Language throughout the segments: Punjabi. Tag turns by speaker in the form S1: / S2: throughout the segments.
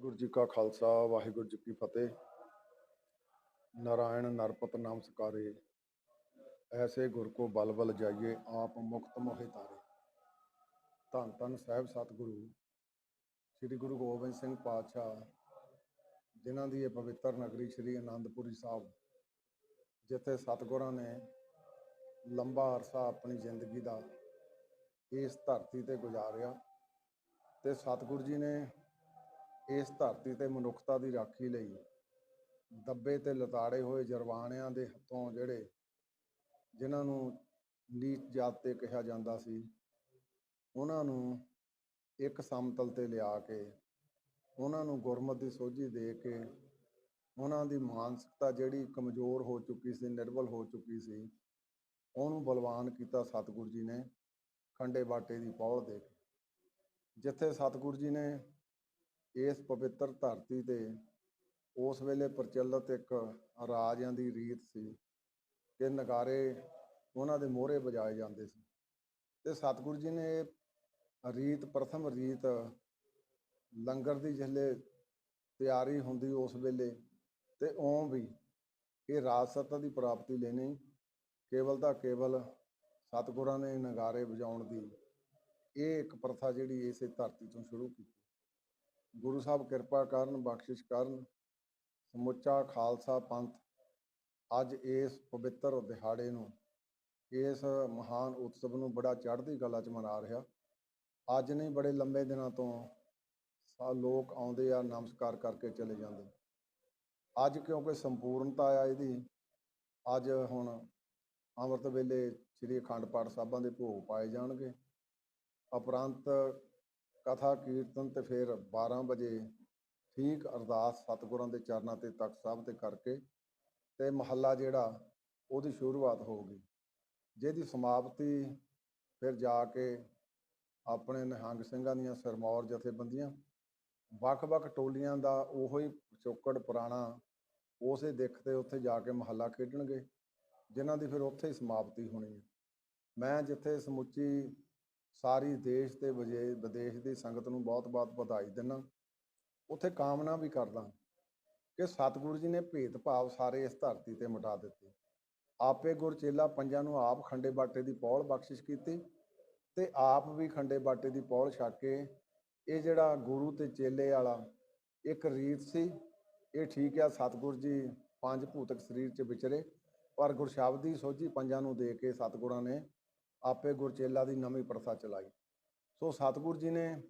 S1: ਗੁਰੂ ਜੀ ਕਾ ਖਾਲਸਾ, ਵਾਹਿਗੁਰੂ ਜੀ ਕੀ ਫਤਿਹ। ਨਾਰਾਇਣ ਨਰਪਤ ਨਾਮ ਸਕਾਰੇ ਐਸੇ ਗੁਰ ਕੋ ਬਲ ਬਲ ਜਾਈਏ, ਆਪ ਮੁਕਤ ਮੋਹਿ ਤਾਰੇ। ਧੰਨ ਧੰਨ ਸਾਹਿਬ ਸਤਿਗੁਰੂ, ਸ੍ਰੀ ਗੁਰੂ ਗੋਬਿੰਦ ਸਿੰਘ ਪਾਤਸ਼ਾਹ, ਜਿਨ੍ਹਾਂ ਦੀ ਇਹ ਪਵਿੱਤਰ ਨਗਰੀ ਸ੍ਰੀ ਅਨੰਦਪੁਰੀ ਸਾਹਿਬ, ਜਿੱਥੇ ਸਤਿਗੁਰਾਂ ਨੇ ਲੰਬਾ ਅਰਸਾ ਆਪਣੀ ਜ਼ਿੰਦਗੀ ਦਾ ਇਸ ਧਰਤੀ ਤੇ ਗੁਜ਼ਾਰਿਆ। ਤੇ ਸਤਿਗੁਰੂ ਜੀ ਨੇ ਇਸ ਧਰਤੀ ਤੇ ਮਨੁੱਖਤਾ ਦੀ ਰਾਖੀ ਲਈ ਦੱਬੇ ਤੇ ਲਤਾੜੇ ਹੋਏ ਜਰਵਾਣਿਆਂ ਦੇ ਹੱਥੋਂ ਜਿਹੜੇ ਜਿਨ੍ਹਾਂ ਨੂੰ ਨੀਚ ਜਾਤ ਤੇ ਕਿਹਾ ਜਾਂਦਾ ਸੀ, ਉਹਨਾਂ ਨੂੰ ਇੱਕ ਸਮਤਲ ਤੇ ਲਿਆ ਕੇ, ਉਹਨਾਂ ਨੂੰ ਗੁਰਮਤ ਦੀ ਸੋਝੀ ਦੇ ਕੇ, ਉਹਨਾਂ ਦੀ ਮਾਨਸਿਕਤਾ ਜਿਹੜੀ ਕਮਜ਼ੋਰ ਹੋ ਚੁੱਕੀ ਸੀ, ਨਿਰਬਲ ਹੋ ਚੁੱਕੀ ਸੀ, ਉਹਨੂੰ ਬਲਵਾਨ ਕੀਤਾ ਸਤਿਗੁਰੂ ਜੀ ਨੇ, ਖੰਡੇ ਬਾਟੇ ਦੀ ਪੌਲ ਦੇ ਕੇ। ਜਿੱਥੇ ਸਤਿਗੁਰੂ ਜੀ ਨੇ ਇਸ ਪਵਿੱਤਰ ਧਰਤੀ ਤੇ ਉਸ ਵੇਲੇ ਪ੍ਰਚਲਿਤ ਇੱਕ ਰਾਜਿਆਂ ਦੀ ਰੀਤ ਸੀ ਕਿ ਨਗਾਰੇ ਉਹਨਾਂ ਦੇ ਮੋਹਰੇ ਵਜਾਏ ਜਾਂਦੇ ਸੀ। ਤੇ ਸਤਿਗੁਰੂ ਜੀ ਨੇ ਰੀਤ, ਪ੍ਰਥਮ ਰੀਤ ਲੰਗਰ ਦੀ ਜਿਹੜੇ ਤਿਆਰੀ ਹੁੰਦੀ ਉਸ ਵੇਲੇ ਤੇ ਓਂ ਵੀ ਇਹ ਰਾਜ ਸੱਤਾ ਦੀ ਪ੍ਰਾਪਤੀ ਲੈਣੀ ਕੇਵਲ ਦਾ ਕੇਵਲ ਸਤਿਗੁਰਾਂ ਨੇ ਨਗਾਰੇ ਵਜਾਉਣ ਦੀ ਇਹ ਇੱਕ ਪ੍ਰਥਾ ਜਿਹੜੀ ਇਸੇ ਧਰਤੀ ਤੋਂ ਸ਼ੁਰੂ ਕੀਤੀ। ਗੁਰੂ ਸਾਹਿਬ ਕਿਰਪਾ ਕਰਨ, ਬਖਸ਼ਿਸ਼ ਕਰਨ। ਸਮੁੱਚਾ ਖਾਲਸਾ ਪੰਥ ਅੱਜ ਇਸ ਪਵਿੱਤਰ ਦਿਹਾੜੇ ਨੂੰ, ਇਸ ਮਹਾਨ ਉਤਸਵ ਨੂੰ ਬੜਾ ਚੜ੍ਹਦੀ ਕਲਾ 'ਚ ਮਨਾ ਰਿਹਾ। ਅੱਜ ਨਹੀਂ, ਬੜੇ ਲੰਬੇ ਦਿਨਾਂ ਤੋਂ ਸਾ ਲੋਕ ਆਉਂਦੇ ਆ, ਨਮਸਕਾਰ ਕਰਕੇ ਚਲੇ ਜਾਂਦੇ। ਅੱਜ ਕਿਉਂਕਿ ਸੰਪੂਰਨਤਾ ਆ ਇਹਦੀ, ਅੱਜ ਹੁਣ ਅੰਮ੍ਰਿਤ ਵੇਲੇ ਸ੍ਰੀ ਅਖੰਡ ਪਾਠ ਸਾਹਿਬਾਂ ਦੇ ਭੋਗ ਪਾਏ ਜਾਣਗੇ। ਉਪਰੰਤ ਕਥਾ, ਕੀਰਤਨ ਤੇ ਫਿਰ 12 ਵਜੇ ਠੀਕ ਅਰਦਾਸ ਸਤਿਗੁਰਾਂ ਦੇ ਚਰਨਾਂ ਤੇ ਤਖਤ ਸਾਹਿਬ ਤੇ ਕਰਕੇ ਤੇ ਮਹੱਲਾ ਜਿਹੜਾ ਉਹਦੀ ਸ਼ੁਰੂਆਤ ਹੋਊਗੀ ਜਿਹਦੀ ਸਮਾਪਤੀ ਫਿਰ ਜਾ ਕੇ ਆਪਣੇ ਨਿਹੰਗ ਸਿੰਘਾਂ ਦੀਆਂ ਸਰਮੌਰ ਜਥੇਬੰਦੀਆਂ, ਵੱਖ-ਵੱਖ ਟੋਲੀਆਂ ਦਾ ਉਹੋ ਹੀ ਪਿਛੋਕੜ ਪੁਰਾਣਾ ਉਸੇ ਦਿੱਖ ਤੇ ਉੱਥੇ ਜਾ ਕੇ ਮਹੱਲਾ ਖੇਡਣਗੇ, ਜਿਨ੍ਹਾਂ ਦੀ ਫਿਰ ਉੱਥੇ ਹੀ ਸਮਾਪਤੀ ਹੋਣੀ ਹੈ। ਮੈਂ ਜਿੱਥੇ ਸਮੁੱਚੀ ਸਾਰੀ ਦੇਸ਼ ਤੇ ਵਿਜੇ, ਵਿਦੇਸ਼ ਦੀ ਸੰਗਤ ਨੂੰ ਬਹੁਤ-ਬਹੁਤ ਵਧਾਈ ਦਿੰਦਾ। ਉੱਥੇ ਕਾਮਨਾ ਵੀ ਕਰਦਾ ਕਿ ਸਤਿਗੁਰੂ ਜੀ ਨੇ ਭੇਦਭਾਵ ਸਾਰੇ ਇਸ ਧਰਤੀ ਤੇ ਮਿਟਾ ਦਿੱਤੇ। ਆਪੇ ਗੁਰਚੇਲਾ ਪੰਜਾਂ ਨੂੰ ਆਪ ਖੰਡੇ ਬਾਟੇ ਦੀ ਪੌਲ ਬਖਸ਼ਿਸ਼ ਕੀਤੀ ਤੇ ਆਪ ਵੀ ਖੰਡੇ ਬਾਟੇ ਦੀ ਪੌਲ ਛਕ ਕੇ ਇਹ ਜਿਹੜਾ ਗੁਰੂ ਤੇ ਚੇਲੇ ਵਾਲਾ ਇੱਕ ਰੀਤ ਸੀ, ਇਹ ਠੀਕ ਆ, ਸਤਿਗੁਰੂ ਜੀ ਪੰਜ ਭੂਤਕ ਸਰੀਰ 'ਚ ਵਿਚਰੇ, ਪਰ ਗੁਰਸ਼ਬਦੀ ਸੋਝੀ ਪੰਜਾਂ ਨੂੰ ਦੇ ਕੇ ਸਤਿਗੁਰਾਂ ਨੇ ਆਪੇ ਗੁਰਚੇਲਾ ਦੀ ਨਵੀਂ ਪ੍ਰਥਾ ਚਲਾਈ। ਸੋ ਸਤਿਗੁਰੂ ਜੀ ਨੇ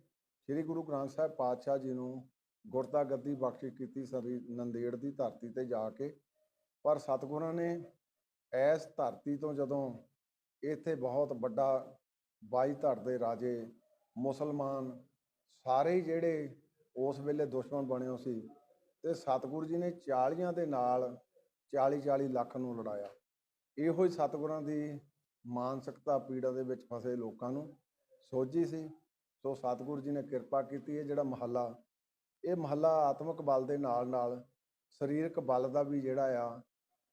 S1: ਸ੍ਰੀ ਗੁਰੂ ਗ੍ਰੰਥ ਸਾਹਿਬ ਪਾਤਸ਼ਾਹ ਜੀ ਨੂੰ ਗੁਰਤਾ ਗੱਦੀ ਬਖਸ਼ਿਸ਼ ਕੀਤੀ ਸਰੀ ਨੰਦੇੜ ਦੀ ਧਰਤੀ ਤੇ ਜਾ ਕੇ। ਪਰ ਸਤਿਗੁਰਾਂ ਨੇ ਇਸ ਧਰਤੀ ਤੋਂ ਜਦੋਂ ਇੱਥੇ ਬਹੁਤ ਵੱਡਾ ਬਾਈ ਧੜ ਦੇ ਰਾਜੇ, ਮੁਸਲਮਾਨ ਸਾਰੇ ਹੀ ਜਿਹੜੇ ਉਸ ਵੇਲੇ ਦੁਸ਼ਮਣ ਬਣਿਓ ਸੀ ਤੇ ਸਤਿਗੁਰੂ ਜੀ ਨੇ 40 ਦੇ ਨਾਲ 40 40 ਲੱਖ ਨੂੰ ਲੜਾਇਆ। ਇਹੋ ਹੀ ਸਤਿਗੁਰਾਂ ਦੀ ਮਾਨਸਿਕਤਾ ਪੀੜਾ ਦੇ ਵਿੱਚ ਫਸੇ ਲੋਕਾਂ ਨੂੰ ਸੋਝੀ ਸੀ। ਸੋ ਸਤਿਗੁਰੂ ਜੀ ਨੇ ਕਿਰਪਾ ਕੀਤੀ ਇਹ ਜਿਹੜਾ ਮਹੱਲਾ, ਇਹ ਮਹੱਲਾ ਆਤਮਿਕ ਬਲ ਦੇ ਨਾਲ ਨਾਲ ਸਰੀਰਕ ਬਲ ਦਾ ਵੀ ਜਿਹੜਾ ਆ,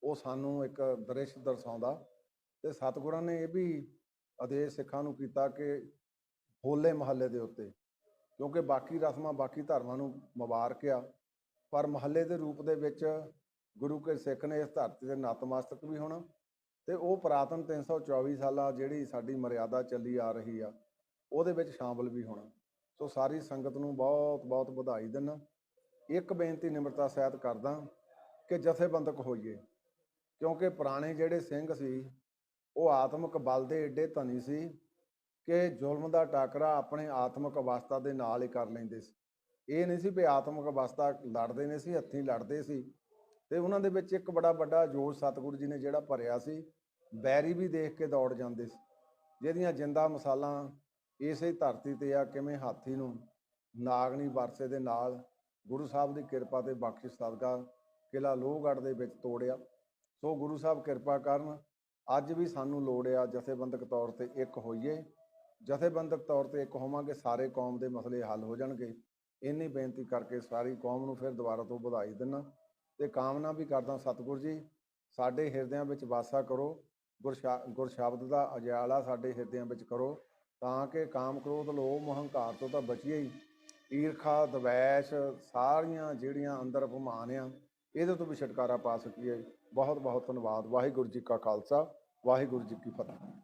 S1: ਉਹ ਸਾਨੂੰ ਇੱਕ ਦ੍ਰਿਸ਼ ਦਰਸਾਉਂਦਾ। ਤੇ ਸਤਿਗੁਰਾਂ ਨੇ ਇਹ ਵੀ ਆਦੇਸ਼ ਸਿੱਖਾਂ ਨੂੰ ਕੀਤਾ ਕਿ ਹੋਲੇ ਮਹੱਲੇ ਦੇ ਉੱਤੇ, ਕਿਉਂਕਿ ਬਾਕੀ ਰਸਮਾਂ, ਬਾਕੀ ਧਰਮਾਂ ਨੂੰ ਮੁਬਾਰਕ ਆ। ਪਰ ਮਹੱਲੇ ਦੇ ਰੂਪ ਦੇ ਵਿੱਚ ਗੁਰੂ ਕੇ ਸਿੱਖ ਨੇ ਇਸ ਧਰਤੀ ਦੇ ਨਤਮਸਤਕ ਵੀ ਹੋਣਾ ਤੇ ਉਹ ਪੁਰਾਤਨ 324 ਸਾਲਾ ਜਿਹੜੀ ਸਾਡੀ ਮਰਿਆਦਾ ਚੱਲੀ ਆ ਰਹੀ ਆ, ਉਹਦੇ ਵਿੱਚ ਸ਼ਾਮਲ ਵੀ ਹੋਣਾ। ਸੋ ਸਾਰੀ ਸੰਗਤ ਨੂੰ ਬਹੁਤ ਬਹੁਤ ਵਧਾਈ ਦਿੰਦਾ। ਇੱਕ ਬੇਨਤੀ ਨਿਮਰਤਾ ਸਹਿਤ ਕਰਦਾ ਕਿ ਜਥੇਬੰਦਕ ਹੋਈਏ, ਕਿਉਂਕਿ ਪੁਰਾਣੇ ਜਿਹੜੇ ਸਿੰਘ ਸੀ, ਉਹ ਆਤਮਿਕ ਬਲ ਦੇ ਏਡੇ ਧਨੀ ਸੀ ਕਿ ਜ਼ੁਲਮ ਦਾ ਟਾਕਰਾ ਆਪਣੇ ਆਤਮਿਕ ਅਵਸਥਾ ਦੇ ਨਾਲ ਹੀ ਕਰ ਲੈਂਦੇ ਸੀ। ਇਹ ਨਹੀਂ ਸੀ ਵੀ ਆਤਮਿਕ ਅਵਸਥਾ ਲੜਦੇ ਨੇ ਸੀ, ਹੱਥੀਂ ਲੜਦੇ ਸੀ। ਤੇ ਉਹਨਾਂ ਦੇ ਵਿੱਚ ਇੱਕ ਬੜਾ ਵੱਡਾ ਜੋਸ਼ ਸਤਿਗੁਰੂ ਜੀ ਨੇ ਜਿਹੜਾ ਭਰਿਆ ਸੀ, ਬੈਰੀ ਵੀ ਦੇਖ ਕੇ ਦੌੜ ਜਾਂਦੇ ਸੀ, ਜਿਹਦੀਆਂ ਜਿੰਦਾ ਮਸਾਲਾਂ ਇਸੇ ਧਰਤੀ ਤੇ ਆ, ਕਿਵੇਂ ਹਾਥੀ ਨੂੰ ਨਾਗਣੀ ਵਰਸੇ ਦੇ ਨਾਲ ਗੁਰੂ ਸਾਹਿਬ ਦੀ ਕਿਰਪਾ ਤੇ ਬਖਸ਼ਿਸ਼ ਸਦਕਾ ਕਿਲਾ ਲੋਹਗੜ੍ਹ ਦੇ ਵਿੱਚ ਤੋੜਿਆ। ਸੋ ਗੁਰੂ ਸਾਹਿਬ ਕਿਰਪਾ ਕਰਨ, ਅੱਜ ਵੀ ਸਾਨੂੰ ਲੋੜ ਆ ਜਥੇਬੰਦਕ ਤੌਰ ਤੇ ਇੱਕ ਹੋਈਏ। ਜਥੇਬੰਦਕ ਤੌਰ ਤੇ ਇੱਕ ਹੋਵਾਂਗੇ, ਸਾਰੇ ਕੌਮ ਦੇ ਮਸਲੇ ਹੱਲ ਹੋ ਜਾਣਗੇ। ਇੰਨੀ ਬੇਨਤੀ ਕਰਕੇ ਸਾਰੀ ਕੌਮ ਨੂੰ ਫਿਰ ਦੁਬਾਰਾ ਤੋਂ ਵਧਾਈ ਦਿੰਨਾ ਤੇ ਕਾਮਨਾ ਵੀ ਕਰਦਾ ਸਤਿਗੁਰ ਜੀ, ਸਾਡੇ ਹਿਰਦਿਆਂ ਵਿੱਚ ਵਾਸਾ ਕਰੋ ਗੁਰਸ਼ਾ ਗੁਰਸ਼ਬਦ ਦਾ ਅਜਾਲਾ ਸਾਡੇ ਹਿਰਦਿਆਂ ਵਿੱਚ ਕਰੋ, ਤਾਂ ਕਿ ਕਾਮ ਕ੍ਰੋਧ, ਲੋਭ ਮੋਹ ਤੋਂ ਤਾਂ ਬਚੀਏ ਹੀ। ਈਰਖਾ, ਦਵੈਸ਼ ਸਾਰੀਆਂ ਜਿਹੜੀਆਂ ਅੰਦਰ ਅਪਮਾਨ ਆ, ਇਹਦੇ ਤੋਂ ਵੀ ਛੁਟਕਾਰਾ ਪਾ ਸਕੀਏ। ਬਹੁਤ ਬਹੁਤ ਧੰਨਵਾਦ। ਵਾਹਿਗੁਰੂ ਜੀ ਕਾ ਖਾਲਸਾ, ਵਾਹਿਗੁਰੂ ਜੀ ਕੀ ਫਤਿਹ।